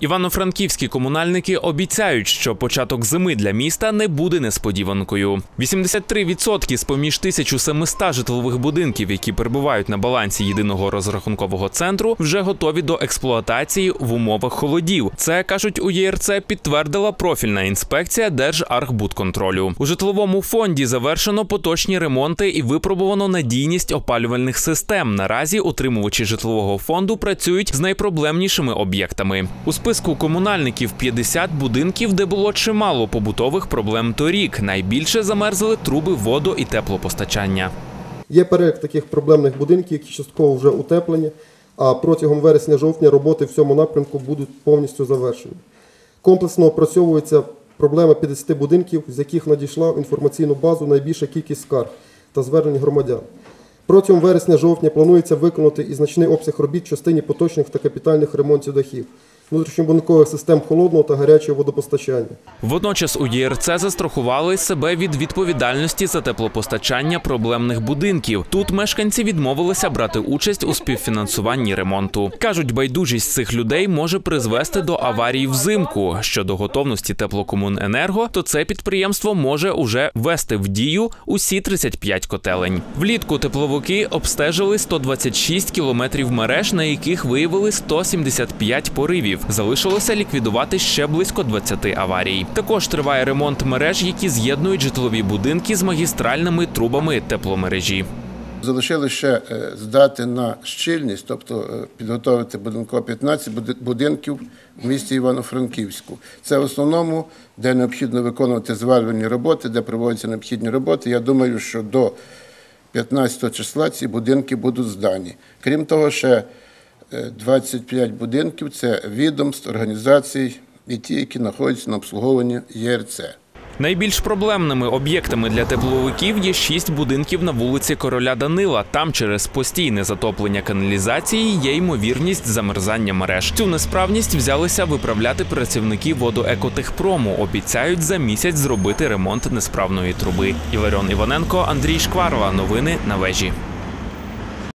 Івано-франківські комунальники обіцяють, що початок зими для міста не буде несподіванкою. 83% з поміж 1700 житлових будинків, які перебувають на балансі єдиного розрахункового центру, вже готові до експлуатації в умовах холодів. Це кажуть у ЄРЦ, підтвердила профільна інспекція Держархбудконтролю. У житловому фонді завершено поточні ремонти і випробувано надійність опалювальних систем. Наразі утримувачі житлового фонду працюють з найпроблемнішими об'єктами. Списку комунальників 50 будинків, де було чимало побутових проблем торік. Найбільше замерзли труби водо- і теплопостачання. Є перелік таких проблемних будинків, які частково вже утеплені, а протягом вересня-жовтня роботи в цьому напрямку будуть повністю завершені. Комплексно опрацьовуються проблеми 50 будинків, з яких надійшла в інформаційну базу найбільша кількість скарг та звернень громадян. Протягом вересня-жовтня планується виконати і значний обсяг робіт в частині поточних та капітальних ремонтів дахів, внутрішньобудинкових систем холодного та гарячого водопостачання. Водночас у ЄРЦ застрахували себе від відповідальності за теплопостачання проблемних будинків. Тут мешканці відмовилися брати участь у співфінансуванні ремонту. кажуть, байдужість цих людей може призвести до аварії взимку. Щодо готовності теплокомуненерго, то це підприємство може уже ввести в дію усі 35 котелень. Влітку тепловики обстежили 126 кілометрів мереж, на яких виявили 175 поривів. Залишилося ліквідувати ще близько 20 аварій. Також триває ремонт мереж, які з'єднують житлові будинки з магістральними трубами тепломережі. Залишили ще е, здати на щільність, тобто е, підготовити будинково 15 будинків в місті Івано-Франківську. Це в основному, де необхідно виконувати зварювальні роботи, де проводяться необхідні роботи. Я думаю, що до 15 числа ці будинки будуть здані. Крім того, ще 25 будинків це відомств, організацій і ті, які знаходяться на обслуговуванні ЄРЦ. Найбільш проблемними об'єктами для тепловиків є шість будинків на вулиці Короля Данила. Там через постійне затоплення каналізації є ймовірність замерзання мереж. Цю несправність взялися виправляти працівники водоекотехпрому. Обіцяють за місяць зробити ремонт несправної труби. Іларіон Іваненко, Андрій Шкварова. Новини на вежі.